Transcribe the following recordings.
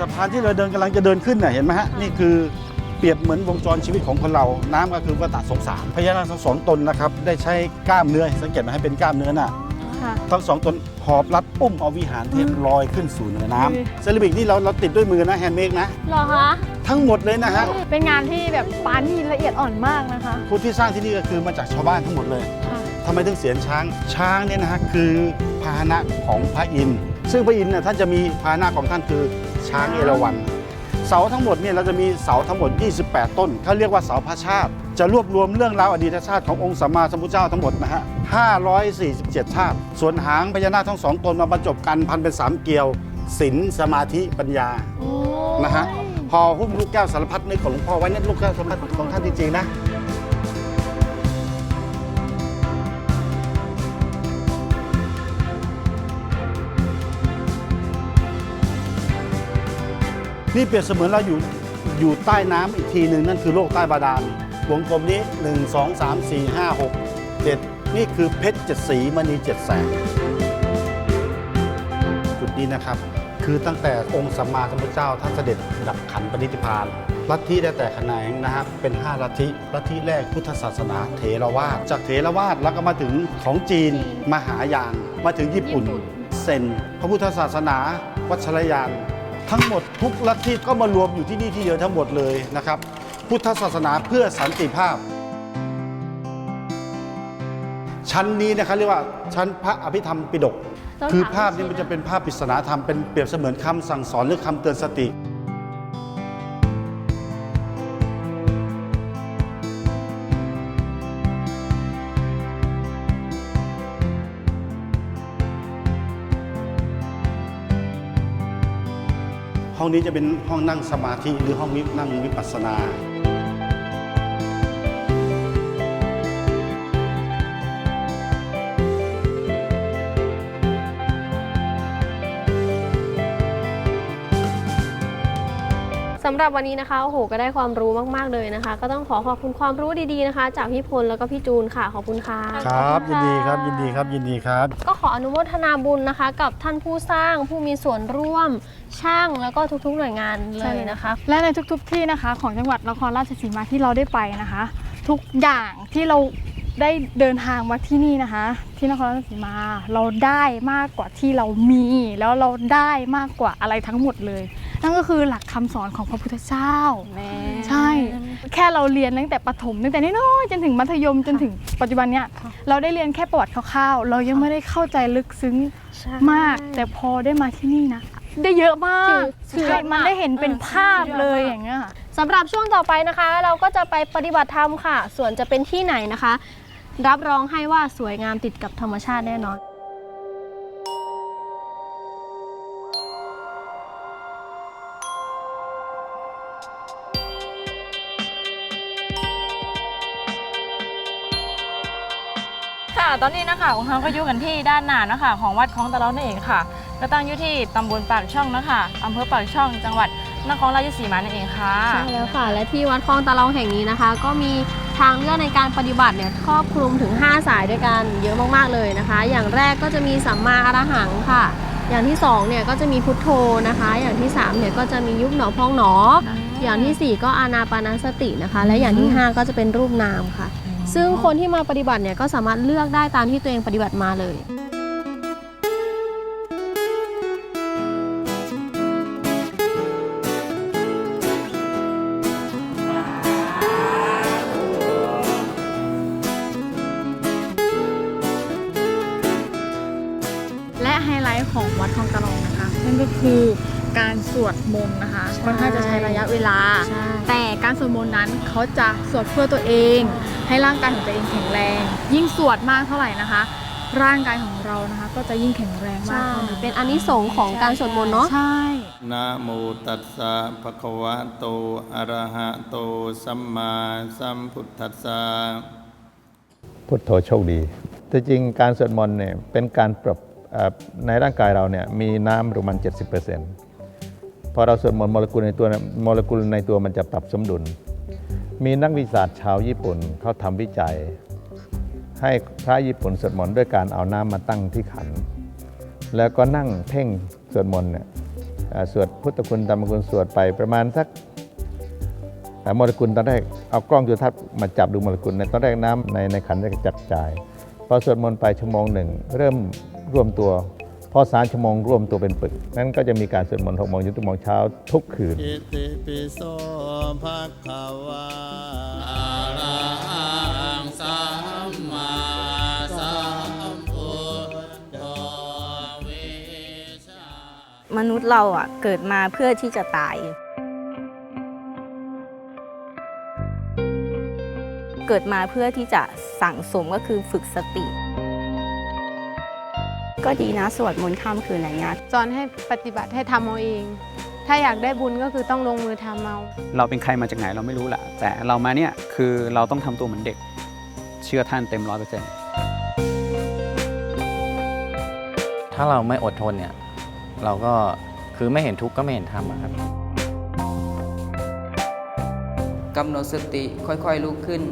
สะพานที่เราเดินกำลังจะเดินขึ้นน่ะเห็นไหมฮะนี่คือเปรียบเหมือนวงจรชีวิตของคนเรา น้ำก็คือวัฏสงสารพญานาคทั้งสองตนนะครับได้ใช้กล้ามเนื้อสังเกตไหมให้เป็นกล้ามเนื้อน่ะ ค่ะ ทั้งสองตนหอบรัดอุ้มเอาวิหารเทพลอยขึ้นสู่เหนือน้อืมำเซรามิกนี่เราเราติดด้วยมือนะแฮนด์เมดนะ เหรอคะทั้งหมดเลยนะฮะเป็นงานที่แบบปานีละเอียดอ่อนมากนะคะผู้ที่สร้างที่นี่ก็คือมาจากชาวบ้านทั้งหมดเลยค่ะทำไมถึงเสียนช้างช้างเนี่ยนะฮะคือพาหนะของพระอินทร์ซึ่งพระอินทร์เนี่ยท่านจะมีพาหนะของท่านคือช้างเอราวัณเสาทั้งหมดเนี่ยเราจะมีเสาทั้งหมด 28 ต้นเขาเรียกว่าเสาพระชาติ จะรวบรวมเรื่องราวอดีตชาติขององค์สัมมาสัมพุทธเจ้าทั้งหมดนะฮะ 547 ชาติ ส่วนหางพญานาคทั้งสองตนมาบรรจบกันพันเป็นสามเกลียวศีลสมาธิปัญญานะฮะพอหุ้มลูกแก้วสารพัดนึกของหลวงพ่อไว้เนี่ยลูกแก้วสารพัดของท่านจริงๆนะนี่เปรียบเสมือนเราอยู่อยู่ใต้น้ำอีกทีหนึ่งนั่นคือโลกใต้บาดาล วงกลมนี้ 1 2 3 4 5 6 7 นี่คือเพชรเจ็ดสีมณีเจ็ดแสงจุดนี้นะครับ คือตั้งแต่องค์สัมมาสัมพุทธเจ้าท่านเสด็จดับขันปณิธิพานลัทธิได้แต่ขนงนะครับเป็น 5 ลัทธิลัทธิแรกพุทธศาสนาเถรวาทจากเถรวาทแล้วก็มาถึงของจีนมหายานมาถึงญี่ปุ่นเซนพระพุทธศาสนา วัชรยาน ทั้งหมดทุกลัทธิก็มารวมอยู่ที่นี่ที่เดียวทั้งหมดเลยนะครับ พุทธศาสนาเพื่อสันติภาพ ชั้นนี้นะครับเรียกว่าชั้นพระอภิธรรมปิฎกต้องคือถามภาพนี้มันจะเป็นภาพปริศนาธรรมเป็นเปรียบเสมือนคำสั่งสอนหรือคำเตือนสติ ห้องนี้จะเป็นห้องนั่งสมาธิหรือห้องวินั่งวิปัสสนา สำหรับวันนี้นะคะโอ้โหก็ได้ความรู้มากๆเลยนะคะ ก็ต้องขอขอบคุณความรู้ดีๆนะคะ จากพี่พลแล้วก็พี่จูนค่ะขอบคุณค่ะ ครับ ยินดีครับยินดีครับยินดีครับ ก็ขออนุโมทนาบุญนะคะ กับท่านผู้สร้างผู้มีส่วนร่วมช่างแล้วก็ทุกๆหน่วยงานเลยนะคะ และในทุกๆที่นะคะของจังหวัดนครราชสีมาที่เราได้ไปนะคะ ทุกอย่างที่เราได้เดินทางมาที่นี่นะคะ ที่นครราชสีมาเราได้มากกว่าที่เรามี แล้วเราได้มากกว่าอะไรทั้งหมดเลย นั่นก็คือหลักคำสอนของพระพุทธเจ้าใช่ แค่เราเรียนตั้งแต่ประถมตั้งแต่น้อยๆจนถึงมัธยมจนถึงปัจจุบันเนี้ยเราได้เรียนแค่ประวัติคร่าวๆ เรายังไม่ได้เข้าใจลึกซึ้งใช่มาก แต่พอได้มาที่นี่นะได้เยอะมากสุดยอดใช่มันมากได้เห็นเป็นเออภาพเลยสุดยอดมากอย่างเงี้ยค่ะสำหรับช่วงต่อไปนะคะ เราก็จะไปปฏิบัติธรรมค่ะ ส่วนจะเป็นที่ไหนนะคะ รับรองให้ว่าสวยงามติดกับธรรมชาติแน่นอน ค่ะ ตอนนี้นะคะองค์เราก็อยู่กันที่ด้านหน้านะคะ ของวัดคลองตะเลานั่นเองค่ะ ก็ตั้งอยู่ที่ตำบลปากช่องนะคะอำเภอปากช่องจังหวัดนครราชสีมานั่นเองค่ะ ใช่แล้วค่ะ และที่วัดคลองตะลองแห่งนี้นะคะ ก็มีทางเลือกในการปฏิบัติเนี่ยครอบคลุมถึง 5 สายด้วยกันเยอะมากๆเลยนะคะ อย่างแรกก็จะมีสัมมาอรหังค่ะ อย่างที่2เนี่ยก็จะมีพุทโธนะคะ อย่างที่3เนี่ยก็จะมียุบหนอพองหนอ อย่างทีสี่4 ก็อานาปานสตินะคะ และอย่างที่ 5 ก็จะเป็นรูปนามค่ะ ซึ่งคนที่มาปฏิบัติเนี่ยก็สามารถเลือกได้ตามที่ตัวเองปฏิบัติมาเลยและไฮไลท์ของวัดคลองตะลองนะคะ นั่นก็คือ การสวดมนต์นะคะใช่ค่อนข้างจะใช้ระยะเวลา ใช่ แต่การสวดมนต์นั้นเขาจะสวดเพื่อตัวเอง ให้ร่างกายของตัวเองแข็งแรง ยิ่งสวดมากเท่าไหร่นะคะ ร่างกายของเรานะคะ ก็จะยิ่งแข็งแรงมากใช่ เท่านั้นเป็นอานิสงส์ของการสวดมนต์เนาะ ใช่ นะโมตัสสะภะคะวะโตอะระหะโตสัมมาสัมพุทธัสสะ พุทโธโชคดี แต่จริงการสวดมนต์เนี่ยเป็นการปรับเอ่อในร่างกายเราเนี่ยมีน้ำประมาณ 70%พ พอเราสวดมนต์โมเลกุลในตัวโมเลกุลในตัวมันจะปรับสมดุล มีนักวิทยาศาสตร์ชาวญี่ปุ่นเขาทำวิจัย ให้พระญี่ปุ่นสวดมนต์ด้วยการเอาน้ำมาตั้งที่ขัน แล้วก็นั่งเพ่งสวดมนต์เนี่ยสวดพุทธคุณธรรมคุณสวดไปประมาณสักอ่โมเลกุลตอนแรกเอากล้องจุลทรรศน์มาจับดูโมเลกุลในตอนแรกน้ำในในขันจะจัดจ่ายพอสวดมนต์ไปชั่วโมงหนึ่ง เริ่มรวมตัว อสามชั่วโมงร่วมตัวเป็นปึก นั้นก็จะมีการสวดมนต์หกโมงจนถึงโมงเช้าทุกคืนอิติปิโสภะคะวาอะระหังสัมมาสัมพุทโธวิชามนุษย์เราอะเกิดมาเพื่อที่จะตาย เกิดมาเพื่อที่จะสั่งสมก็คือฝึกสติ ก็ดีนะสวดมนต์ข้ามคืนอะไรเงี้ยสอนให้ปฏิบัติให้ทำเอาเอง ถ้าอยากได้บุญก็คือต้องลงมือทำเอาเราเป็นใครมาจากไหนเราไม่รู้แหละแต่เรามาเนี่ยคือเราต้องทำตัวเหมือนเด็ก เชื่อท่านเต็มร้อยเปอร์เซ็นต์ถ้าเราไม่อดทนเนี่ย เราก็คือไม่เห็นทุกข์ก็ไม่เห็นธรรมอะครับกำหนดสติค่อยๆลุกขึ้น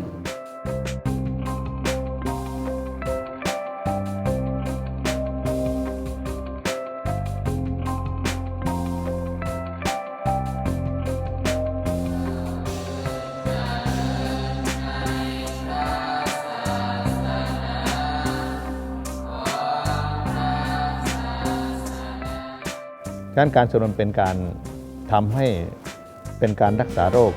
การการสวดมนต์เป็นการทำให้เป็นการรักษาโรค